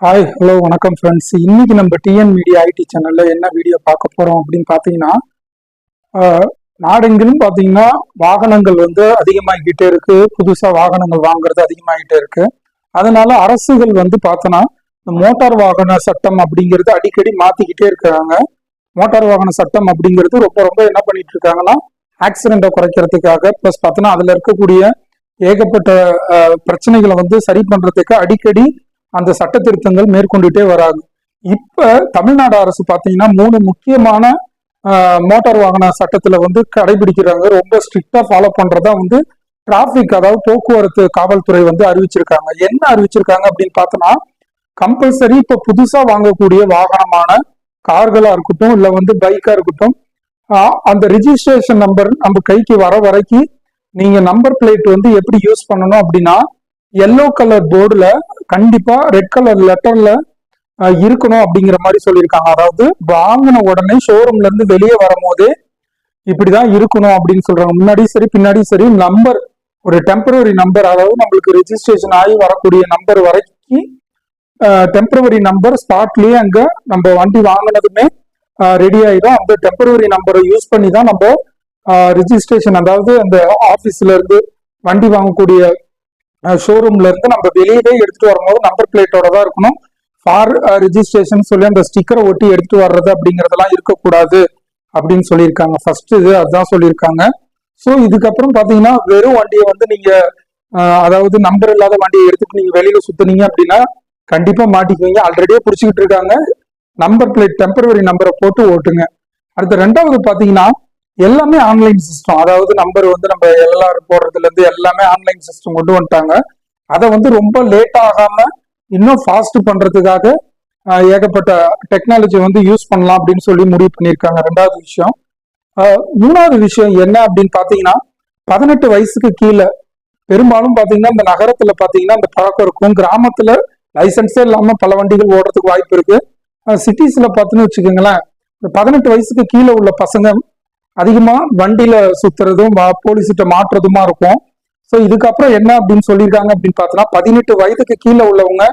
Hi hello வணக்கம் friends இன்னைக்கு நம்ம டிஎன் மீடியா ஐடி சேனல்ல என்ன வீடியோ பார்க்க போறோம் அப்படின்னு பார்த்தீங்கன்னா நாடெங்கிலும் பார்த்தீங்கன்னா வாகனங்கள் வந்து அதிகமாகிக்கிட்டே இருக்கு. புதுசா வாகனங்கள் வாங்குறது அதிகமாகிட்டே இருக்கு. அதனால அரசுகள் வந்து பார்த்தோன்னா இந்த மோட்டார் வாகன சட்டம் அப்படிங்கிறது அடிக்கடி மாத்திக்கிட்டே இருக்கிறாங்க. மோட்டார் வாகன சட்டம் அப்படிங்கிறது ரொம்ப ரொம்ப என்ன பண்ணிட்டு இருக்காங்கன்னா ஆக்சிடென்ட்டை குறைக்கிறதுக்காக ப்ளஸ் பார்த்தோன்னா அதுல இருக்கக்கூடிய ஏகப்பட்ட பிரச்சனைகளை வந்து சரி பண்றதுக்கு அடிக்கடி அந்த சட்ட திருத்தங்கள் மேற்கொண்டுட்டே வராங்க. இப்ப தமிழ்நாடு அரசு பாத்தீங்கன்னா மூணு முக்கியமான மோட்டார் வாகன சட்டத்துல வந்து கடைபிடிக்கிறாங்க. ரொம்ப ஸ்ட்ரிக்டா ஃபாலோ பண்றதா வந்து டிராபிக் அதாவது போக்குவரத்து காவல்துறை வந்து அறிவிச்சிருக்காங்க. என்ன அறிவிச்சிருக்காங்க அப்படின்னு பார்த்தோம்னா கம்பல்சரி இப்ப புதுசா வாங்கக்கூடிய வாகனமான கார்களா இருக்கட்டும் இல்ல வந்து பைக்கா இருக்கட்டும் அந்த ரிஜிஸ்ட்ரேஷன் நம்பர் நம்ம கைக்கு வர வரைக்கும் நீங்க நம்பர் பிளேட் வந்து எப்படி யூஸ் பண்ணணும் அப்படின்னா எல்லோ கலர் போர்டுல கண்டிப்பா ரெட் கலர் லெட்டர்ல இருக்கணும் அப்படிங்கிற மாதிரி சொல்லியிருக்காங்க. அதாவது வாங்கின உடனே ஷோரூம்ல இருந்து வெளியே வரும்போதே இப்படிதான் இருக்கணும் அப்படின்னு சொல்றாங்க. முன்னாடியும் சரி பின்னாடியும் சரி நம்பர் ஒரு டெம்பரவரி நம்பர் அதாவது நம்மளுக்கு ரெஜிஸ்ட்ரேஷன் ஆகி வரக்கூடிய நம்பர் வரைக்கும் டெம்பரவரி நம்பர் ஸ்பாட்லயே அங்க நம்ம வண்டி வாங்கினதுமே ரெடி ஆயிடும். அந்த டெம்பரவரி நம்பரை யூஸ் பண்ணி தான் நம்ம ரிஜிஸ்ட்ரேஷன் அதாவது அந்த ஆபீஸ்ல இருந்து வண்டி வாங்கக்கூடிய ஷோரூம்ல இருந்து நம்ம வெளியவே எடுத்துட்டு வரும்போது நம்பர் பிளேட்டோட தான் இருக்கணும். ஃபார் ரிஜிஸ்ட்ரேஷன் சொல்லி அந்த ஸ்டிக்கரை ஒட்டி எடுத்துட்டு வர்றது அப்படிங்கறதெல்லாம் இருக்கக்கூடாது அப்படின்னு சொல்லியிருக்காங்க. ஃபர்ஸ்ட் இது அதுதான் சொல்லியிருக்காங்க. ஸோ இதுக்கப்புறம் பாத்தீங்கன்னா வெறும் வண்டியை வந்து நீங்க அதாவது நம்பர் இல்லாத வண்டியை எடுத்துட்டு நீங்க வெளியில சுத்துனீங்க அப்படின்னா கண்டிப்பா மாட்டிக்குவீங்க. ஆல்ரெடியே பிடிச்சிக்கிட்டு இருக்காங்க. நம்பர் பிளேட் டெம்பரவரி நம்பரை போட்டு ஓட்டுங்க. அடுத்த ரெண்டாவது பாத்தீங்கன்னா எல்லாமே ஆன்லைன் சிஸ்டம் அதாவது நம்பர் வந்து நம்ம எல்லாரும் போடுறதுல இருந்து எல்லாமே ஆன்லைன் சிஸ்டம் கொண்டு வந்துட்டாங்க. அதை வந்து ரொம்ப லேட் ஆகாம இன்னும் ஃபாஸ்ட் பண்றதுக்காக ஏகப்பட்ட டெக்னாலஜி வந்து யூஸ் பண்ணலாம் அப்படின்னு சொல்லி முடிவு பண்ணியிருக்காங்க. ரெண்டாவது விஷயம் மூணாவது விஷயம் என்ன அப்படின்னு பாத்தீங்கன்னா பதினெட்டு வயசுக்கு கீழே பெரும்பாலும் பாத்தீங்கன்னா இந்த நகரத்துல பாத்தீங்கன்னா இந்த பழக்கம் இருக்கும். கிராமத்துல லைசன்ஸே இல்லாம பல வண்டிகள் ஓடுறதுக்கு வாய்ப்பு இருக்கு. சிட்டிஸ்ல பார்த்தீங்கன்னு வச்சுக்கோங்களேன் இந்த பதினெட்டு வயசுக்கு கீழே உள்ள பசங்க அதிகமா வண்டியில சுத்துறதும் போலீஸ்கிட்ட மாற்றுறதுமா இருக்கும். ஸோ இதுக்கப்புறம் என்ன அப்படின்னு சொல்லியிருக்காங்க அப்படின்னு பார்த்தோன்னா பதினெட்டு வயதுக்கு கீழே உள்ளவங்க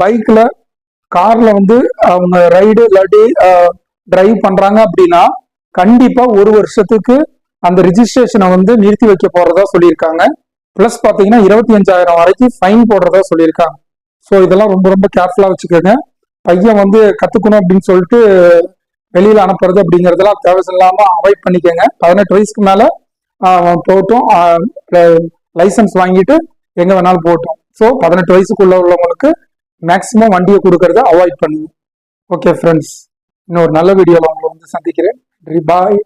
பைக்ல கார்ல வந்து அவங்க ரைடு இல்லாட்டி டிரைவ் பண்றாங்க அப்படின்னா கண்டிப்பா ஒரு வருஷத்துக்கு அந்த ரிஜிஸ்ட்ரேஷனை வந்து நிறுத்தி வைக்க போறதா சொல்லியிருக்காங்க. ப்ளஸ் பார்த்தீங்கன்னா இருபத்தி அஞ்சாயிரம் வரைக்கும் ஃபைன் போடுறதா சொல்லியிருக்காங்க. ஸோ இதெல்லாம் ரொம்ப ரொம்ப கேர்ஃபுல்லா வச்சுக்கோங்க. பையன் வந்து கத்துக்கணும் அப்படின்னு சொல்லிட்டு வெளியில அனுப்புறது அப்படிங்கறதெல்லாம் தேவையில்லாம அவாய்ட் பண்ணிக்கோங்க. பதினெட்டு வயசுக்கு மேல போட்டும் லைசன்ஸ் வாங்கிட்டு எங்க வேணாலும் போட்டோம். ஸோ பதினெட்டு வயசுக்குள்ள உள்ளவங்களுக்கு மேக்சிமம் வண்டியை கொடுக்கறத அவாய்ட் பண்ணுங்க. ஓகே ஃப்ரெண்ட்ஸ் இன்னொரு நல்ல வீடியோவில் உங்களை வந்து சந்திக்கிறேன். பாய்